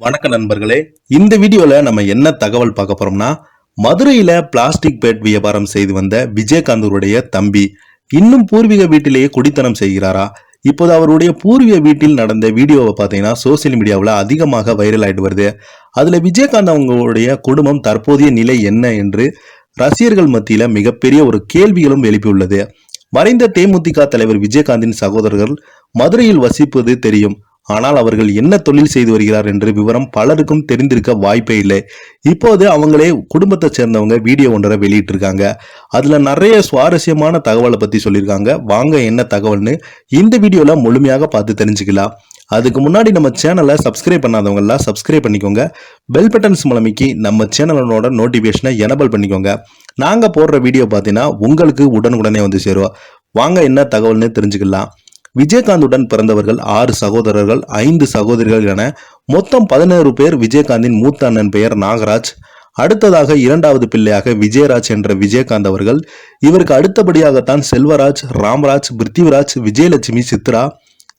வணக்கம் நண்பர்களே இந்த வீடியோல நம்ம என்ன தகவல் பார்க்க போறோம்னா மதுரையில பிளாஸ்டிக் பேட் வியாபாரம் செய்து வந்த விஜயகாந்தருடைய தம்பி இன்னும் பூர்வீக வீட்டிலேயே குடித்தனம் செய்கிறாரா? இப்போது அவருடைய பூர்வீக வீட்டில் நடந்த வீடியோவை பார்த்தீங்கன்னா சோசியல் மீடியாவில் அதிகமாக வைரல் ஆகிட்டு வருது. அதில் விஜயகாந்த் அவங்களுடைய குடும்பம் தற்போதைய நிலை என்ன என்று ரசிகர்கள் மத்தியில் மிகப்பெரிய ஒரு கேள்விகளும் எழுப்பியுள்ளது. மறைந்த தேமுதிக தலைவர் விஜயகாந்தின் சகோதரர்கள் மதுரையில் வசிப்பது தெரியும். ஆனால் அவர்கள் என்ன தொழில் செய்து வருகிறார் என்று விவரம் பலருக்கும் தெரிந்திருக்க வாய்ப்பே இல்லை. இப்போது அவங்களே குடும்பத்தை சேர்ந்தவங்க வீடியோ ஒன்றரை வெளியிட்டிருக்காங்க. அதில் நிறைய சுவாரஸ்யமான தகவலை பற்றி சொல்லியிருக்காங்க. வாங்க என்ன தகவல்னு இந்த வீடியோவில் முழுமையாக பார்த்து தெரிஞ்சுக்கலாம். அதுக்கு முன்னாடி நம்ம சேனலை சப்ஸ்கிரைப் பண்ணாதவங்கெல்லாம் சப்ஸ்கிரைப் பண்ணிக்கோங்க. பெல் பட்டன்ஸ் மூலமைக்கு நம்ம சேனலோட நோட்டிஃபிகேஷனை எனபிள் பண்ணிக்கோங்க. நாங்கள் போடுற வீடியோ பார்த்தீங்கன்னா உங்களுக்கு உடனுக்குடனே வந்து சேருவோம் வாங்க என்ன தகவல்னு தெரிஞ்சுக்கலாம். விஜயகாந்துடன் பிறந்தவர்கள் ஆறு சகோதரர்கள் ஐந்து சகோதரிகள் என மொத்தம் பதினேழு பேர் விஜயகாந்தின் மூத்த அண்ணன் பெயர் நாகராஜ். அடுத்ததாக இரண்டாவது பிள்ளையாக விஜயராஜ் என்ற விஜயகாந்த் அவர்கள். இவருக்கு அடுத்தபடியாகத்தான் செல்வராஜ் ராம்ராஜ் பிருத்திவிராஜ் விஜயலட்சுமி சித்ரா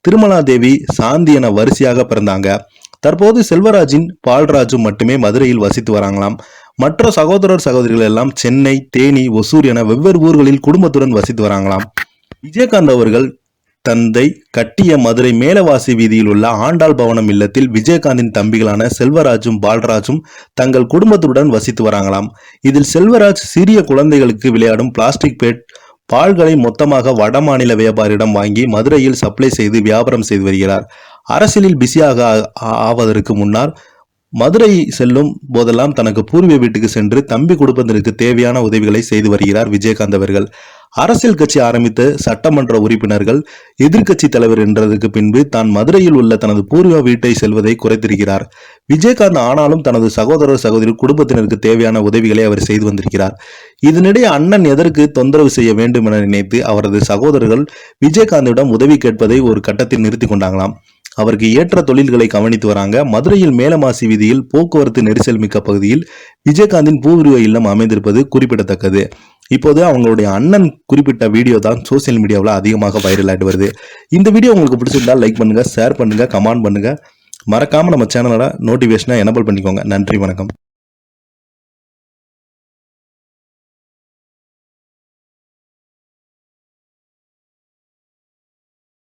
திருமலாதேவி சாந்தி என வரிசையாக பிறந்தாங்க. தற்போது செல்வராஜின் பால்ராஜும் மட்டுமே மதுரையில் வசித்து வராங்களாம். மற்ற சகோதரர் சகோதரிகள் எல்லாம் சென்னை தேனி ஒசூர் என வெவ்வேறு ஊர்களில் குடும்பத்துடன் வசித்து வராங்களாம். விஜயகாந்த் அவர்கள் தந்தை கட்டிய மதுரை மேலவாசி வீதியில் உள்ள ஆண்டாள் பவனம் இல்லத்தில் விஜயகாந்தின் தம்பிகளான செல்வராஜும் பால்ராஜும் தங்கள் குடும்பத்துடன் வசித்து வராங்களாம். இதில் செல்வராஜ் சிறிய குழந்தைகளுக்கு விளையாடும் பிளாஸ்டிக் பேட் பால்களை மொத்தமாக வடமாநில வியாபாரியிடம் வாங்கி மதுரையில் சப்ளை செய்து வியாபாரம் செய்து வருகிறார். அரசியலில் பிஸியாக ஆ- ஆவதற்கு முன்னால் மதுரை செல்லும் போதெல்லாம் தனக்கு பூர்வீக வீட்டுக்கு சென்று தம்பி குடும்பத்திற்கு தேவையான உதவிகளை செய்து வருகிறார் விஜயகாந்த் அவர்கள். அரசியல் கட்சி ஆரம்பித்த சட்டமன்ற உறுப்பினர்கள் எதிர்க்கட்சி தலைவர் என்றதற்கு பின்பு தான் மதுரையில் உள்ள தனது பூர்வீக வீட்டை செல்வதை குறைத்திருக்கிறார். விஜயகாந்த் ஆனாலும் தனது சகோதரர் சகோதரி குடும்பத்தினருக்கு தேவையான உதவிகளை அவர் செய்து வந்திருக்கிறார். இதனிடையே அண்ணன் எதற்கு தொந்தரவு செய்ய வேண்டும் என நினைத்து அவரது சகோதரர்கள் விஜயகாந்திடம் உதவி கேட்பதை ஒரு கட்டத்தில் நிறுத்தி கொண்டாங்களாம். அவருக்கு ஏற்ற தொழில்களை கவனித்து வராங்க. மதுரையில் மேலமாசி வீதியில் போக்குவரத்து நெரிசல் மிக்க பகுதியில் விஜயகாந்தின் பூர்வீக இல்லம் அமைந்திருப்பது குறிப்பிடத்தக்கது. இப்போது அவங்களுடைய அண்ணன் குறிப்பிட்ட வீடியோ தான் சோசியல் மீடியாவில் அதிகமாக வைரல் ஆகிட்டு வருது. இந்த வீடியோ உங்களுக்கு பிடிச்சிருந்தா லைக் பண்ணுங்கள் ஷேர் பண்ணுங்கள் கமெண்ட் பண்ணுங்கள் மறக்காமல் நம்ம சேனலோட நோட்டிஃபிகேஷனை எனபிள் பண்ணிக்கோங்க. நன்றி வணக்கம்.